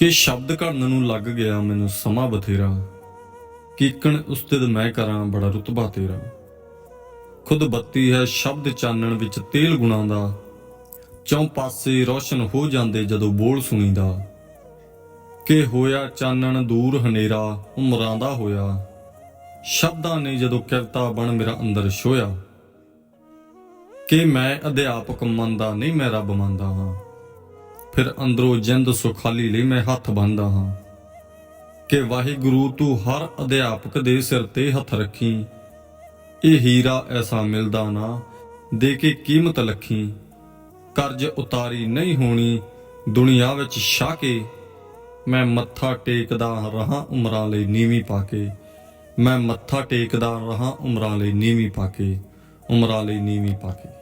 ਕਿ ਸ਼ਬਦ ਘੜਨ ਨੂੰ ਲੱਗ ਗਿਆ ਮੈਨੂੰ ਸਮਾਂ ਬਥੇਰਾ ਕੀਕਣ ਉਸਤਿਦ ਮੈਂ ਕਰਾਂ ਬੜਾ ਰੁਤਬਾ ਤੇਰਾ। ਖੁਦ ਬੱਤੀ ਹੈ ਸ਼ਬਦ ਚਾਨਣ ਵਿੱਚ ਤੇਲ ਗੁਣਾ ਦਾ, ਚੌਂ ਪਾਸੇ ਰੋਸ਼ਨ ਹੋ ਜਾਂਦੇ ਜਦੋਂ ਬੋਲ ਸੁਣੀਦਾ। ਕਿ ਹੋਇਆ ਚਾਨਣ ਦੂਰ ਹਨੇਰਾ, ਉਮਰਾਂ ਦਾ ਹੋਇਆ। ਸ਼ਬਦਾਂ ਨੇ ਜਦੋਂ ਕਿਰਤਾ ਬਣ ਮੇਰਾ ਅੰਦਰ ਛੋਇਆ। ਕਿ ਮੈਂ ਅਧਿਆਪਕ ਮੰਨਦਾ ਨਹੀਂ ਮੈਂ ਰੱਬ ਮੰਨਦਾ ਹਾਂ। ਫਿਰ ਅੰਦਰੋਂ ਜਿੰਦ ਸੁਖਾਲੀ ਲਈ ਮੈਂ ਹੱਥ ਬੰਨਦਾ ਹਾਂ। ਕਿ ਵਾਹਿਗੁਰੂ ਤੂੰ ਹਰ ਅਧਿਆਪਕ ਦੇ ਸਿਰ ਤੇ ਹੱਥ ਰੱਖੀ। ਇਹ ਹੀਰਾ ਐਸਾ ਮਿਲਦਾ ਨਾ, ਦੇ ਕੇ ਕੀਮਤ ਲਖੀ। ਕਰਜ਼ ਉਤਾਰੀ ਨਹੀਂ ਹੋਣੀ, ਦੁਨੀਆ ਵਿੱਚ ਛਾ ਕੇ ਮੈਂ ਮੱਥਾ ਟੇਕਦਾ ਰਹਾ ਉਮਰਾਂ ਲਈ ਨੀਵੀਂ ਪਾ ਕੇ ਮੈਂ ਮੱਥਾ ਟੇਕਦਾ ਰਹਾ ਉਮਰਾਂ ਲਈ ਨੀਵੀਂ ਪਾ ਕੇ ਉਮਰਾਂ ਲਈ ਨੀਵੀਂ ਪਾ ਕੇ